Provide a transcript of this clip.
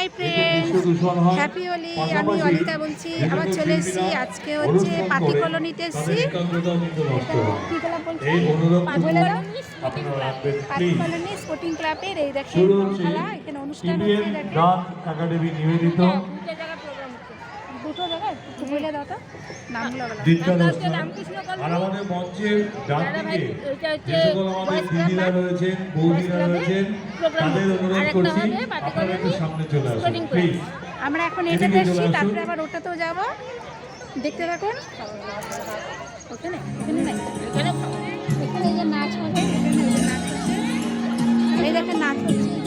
Hi friends happy Holi আমি অনিতা বলছি। আমার চলে এসেছি। আজকে হচ্ছে পাতি কলোনিতে এসেছি। পাতি কলোনি স্পোর্টিং ক্লাবের এই দেখেন খেলা। এখানে অনুষ্ঠান হচ্ছে। দেখেন দুটো জায়গায়? বলে দাও তো। নামগুলো বলো। আর আমাদের মঞ্চের ডান দিকে যে সকল আমাদের দিদিরা রয়েছেন বৌদিরা রয়েছেন তাদের অনুরোধ করছি আপনারা একটু সামনে চলে আসুন প্লিজ আমরা এখন এটাতে চলে এসেছি তারপরে আবার ওটাতেও যাব। দেখতে থাকুন। ওখানে এখানে নাই যে নাচ এখানে এই যে নাচ হচ্ছে। এই দেখেন নাচ হচ্ছে।